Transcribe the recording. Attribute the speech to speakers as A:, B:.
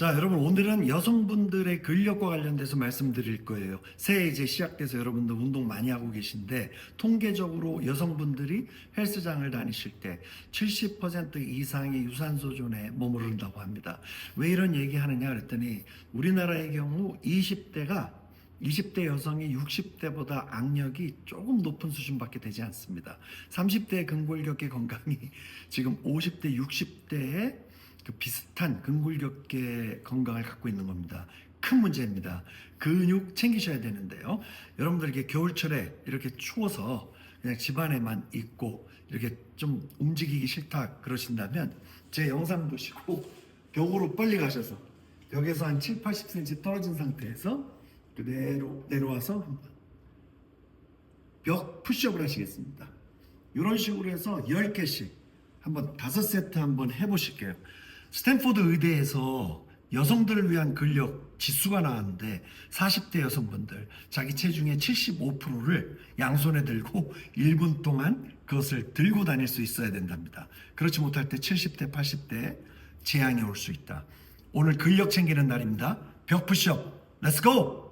A: 자, 여러분 오늘은 여성분들의 근력과 관련돼서 말씀드릴 거예요. 새해 이제 시작돼서 여러분들 운동 많이 하고 계신데 통계적으로 여성분들이 헬스장을 다니실 때 70% 이상의 유산소 존에 머무른다고 합니다. 왜 이런 얘기 하느냐 그랬더니 우리나라의 경우 20대가 20대 여성이 60대보다 악력이 조금 높은 수준밖에 되지 않습니다. 30대 근골격계 건강이 지금 50대, 60대의 그 비슷한 근골격계 건강을 갖고 있는 겁니다. 큰 문제입니다. 근육 챙기셔야 되는데요. 여러분들 이게 겨울철에 이렇게 추워서 그냥 집안에만 있고 이렇게 좀 움직이기 싫다 그러신다면 제 영상 보시고 벽으로 빨리 가셔서 벽에서 한 7, 80cm 떨어진 상태에서 그대로 내려와서 벽 푸시업을 하시겠습니다. 이런 식으로 해서 10개씩 한번 5세트 한번 해보실게요. 스탠포드 의대에서 여성들을 위한 근력 지수가 나왔는데 40대 여성분들 자기 체중의 75%를 양손에 들고 1분 동안 그것을 들고 다닐 수 있어야 된답니다. 그렇지 못할 때 70대, 80대 재앙이 올 수 있다. 오늘 근력 챙기는 날입니다. 벽 푸시업, 렛츠고!